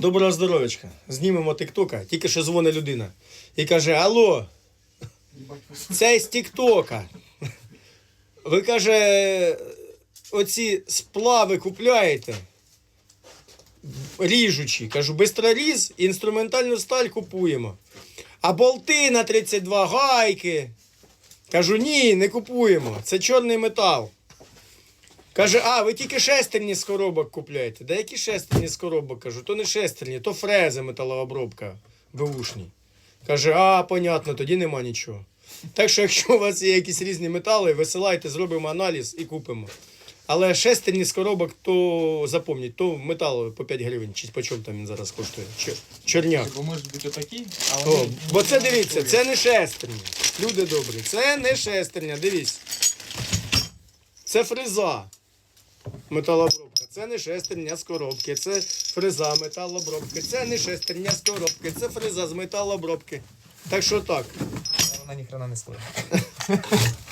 Доброго здоров'ячка. Знімемо тіктока, тільки що дзвонить людина. І каже: Алло, це з тіктока. Ви каже, оці сплави купляєте. Ріжучі. Кажу, бистроріз, інструментальну сталь купуємо. А болти на 32 гайки. Кажу, ні, не купуємо. Це чорний метал. Каже, а, ви тільки шестерні з коробок купляєте. Да які шестерні з коробок? Кажу, то не шестерні, то фрези металообробка беушні. Каже, а, понятно, тоді нема нічого. Так що, якщо у вас є якісь різні метали, висилайте, зробимо аналіз і купимо. Але шестерні з коробок, то запомніть, то метал по 5 гривень, чи по чому там він зараз коштує. Чор- Чорняк. Бо можуть бути такі, а О, вони... бо це дивіться, це не шестерня. Люди добрі, це не шестерня, дивіться. Це фреза. Металообробка. Це не шестерня з коробки, це фреза металообробки. Це не шестерня з коробки, це фреза з металообробки. Так що так. Вона ніхрена не стоїть.